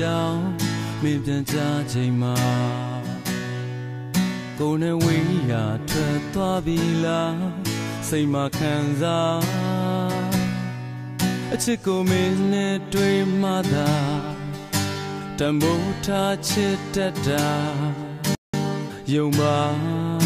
ရင်အတိတ်ကဇလန်းတွေချောင်းမင်းပြန်ကြချိန်မှာကိုယ်နဲ့ဝေးရာထွက်သွားပြီလားစိတ်မှခံစားအချစ်ကိုမင်းနဲ့တွေ့မှသာတမိုးထားချစ်တတ်တာယုံပါ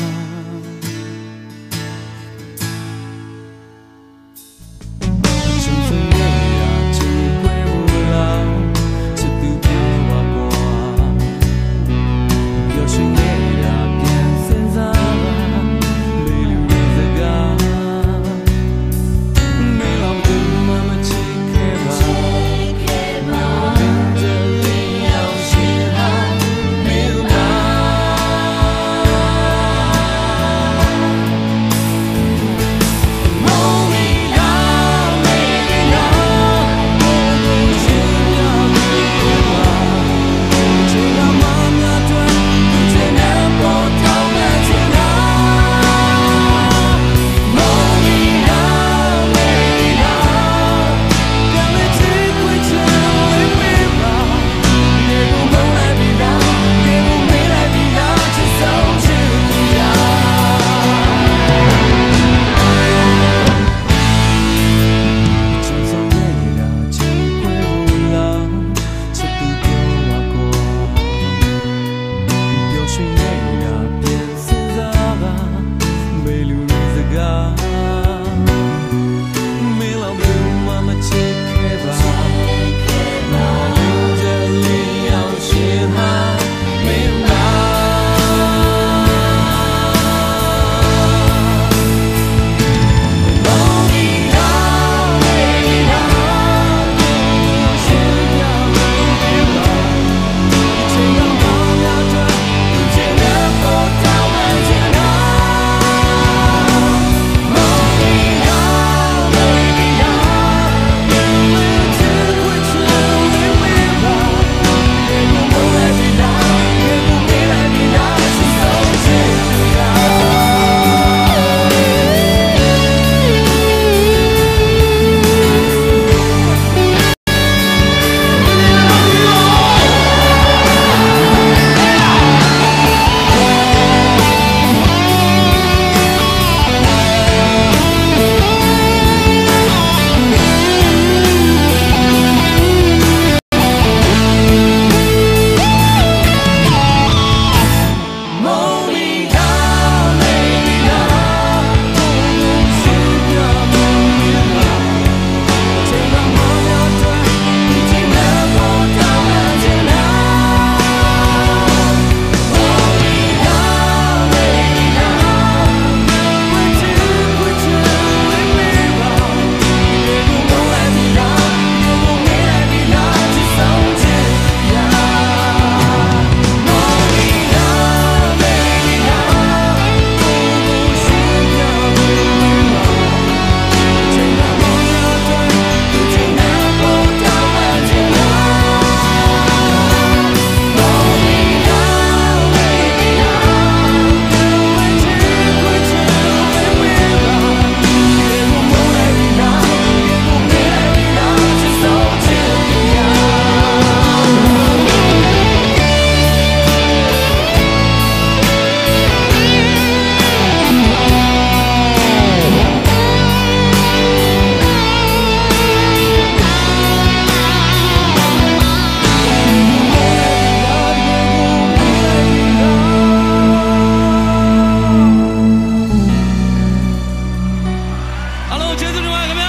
节奏另外一个。